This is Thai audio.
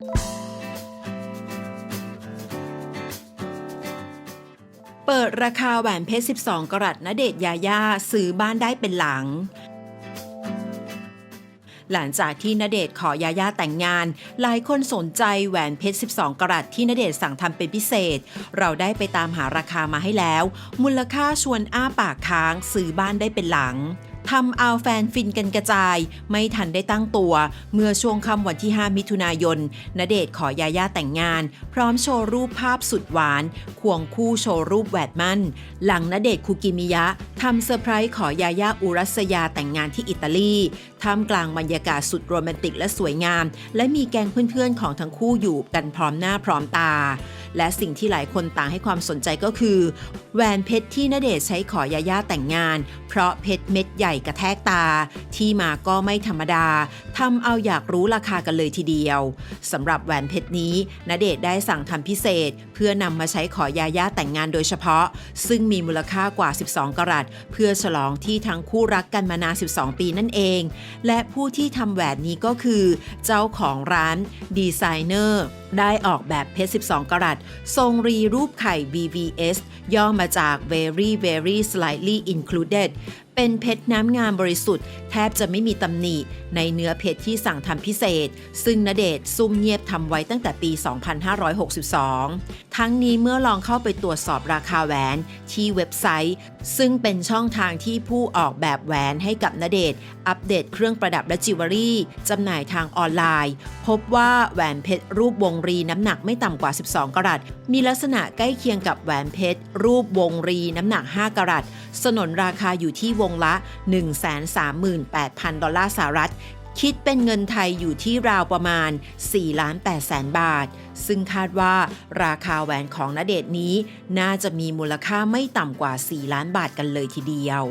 เปิดราคาแหวนเพชร 12 กรัตณเดชยาย่าซื้อบ้านได้เป็นหลัง หลังจากที่ณเดชขอยาย่าแต่งงาน หลายคนสนใจแหวนเพชร 12 กรัตที่ณเดชสั่งทำเป็นพิเศษ เราได้ไปตามหาราคามาให้แล้ว มูลค่าชวนอ้าปากค้างซื้อบ้านได้เป็นหลัง ทำเอาแฟนฟินกันกระจาย ไม่ทันได้ตั้งตัว เมื่อช่วงค่ำวันที่ 5 มิถุนายนณเดชขอยาย่าแต่งงาน พร้อมโชว์รูปภาพสุดหวาน ควงคู่โชว์รูปแหวนมั่น หลังณเดชคุกิมิยะทำเซอร์ไพรส์ขอยาย่าอุรัสยาแต่งงานที่อิตาลีท่ามกลางบรรยากาศสุดโรแมนติกและสวยงาม และมีแกงเพื่อนๆของทั้งคู่อยู่กันพร้อมหน้าพร้อมตา และสิ่งที่หลายคนต่างให้ความสนใจก็คือ แหวนเพชรที่ณเดชน์ใช้ขอยาย่าแต่งงาน เพราะเพชรเม็ดใหญ่กระแทกตา ที่มาก็ไม่ธรรมดาทำเอาอยากรู้ราคากันเลยทีเดียวสำหรับแหวนเพชรนี้ณเดชน์ได้สั่งทำพิเศษ เพื่อนำมาใช้ขอยาย่าแต่งงานโดยเฉพาะ ซึ่งมีมูลค่ากว่า 12 กรัตเพื่อฉลองที่ทั้งคู่รักกันมานาน 12 ปีนั่นเอง และผู้ที่ทำแหวนนี้ก็คือ เจ้าของร้านดีไซเนอร์ ได้ออกแบบเพชร 12 กรัตทรงรีรูปไข่ VVS ย่อมาจาก very very slightly included เป็นเพชรน้ำงามบริสุทธิ์แทบจะไม่มีตำหนิในเนื้อเพชรที่สั่งทำพิเศษ ซึ่งณเดชซุ่มเงียบทำไว้ตั้งแต่ปี 2562 ทั้งนี้เมื่อลองเข้าไปตรวจสอบราคาแหวนที่เว็บไซต์ ซึ่งเป็นช่องทางที่ผู้ออกแบบแหวนให้กับณเดชอัปเดตเครื่องประดับและจิวเวลรี่จำหน่ายทางออนไลน์ พบว่าแหวนเพชรรูปวงรีน้ำหนักไม่ต่ำกว่า 12 กรัต มีลักษณะใกล้เคียงกับแหวนเพชรรูปวงรีน้ำหนัก 5 กรัต สนนราคาอยู่ที่วงละ 138,000 ดอลลาร์สหรัฐ คิดเป็นเงินไทยอยู่ที่ราวประมาณ4ล้าน8แสนบาท ซึ่งคาดว่าราคาแหวนของณเดชน์นี้ น่าจะมีมูลค่าไม่ต่ำกว่า 4 ล้านบาทกันเลยทีเดียว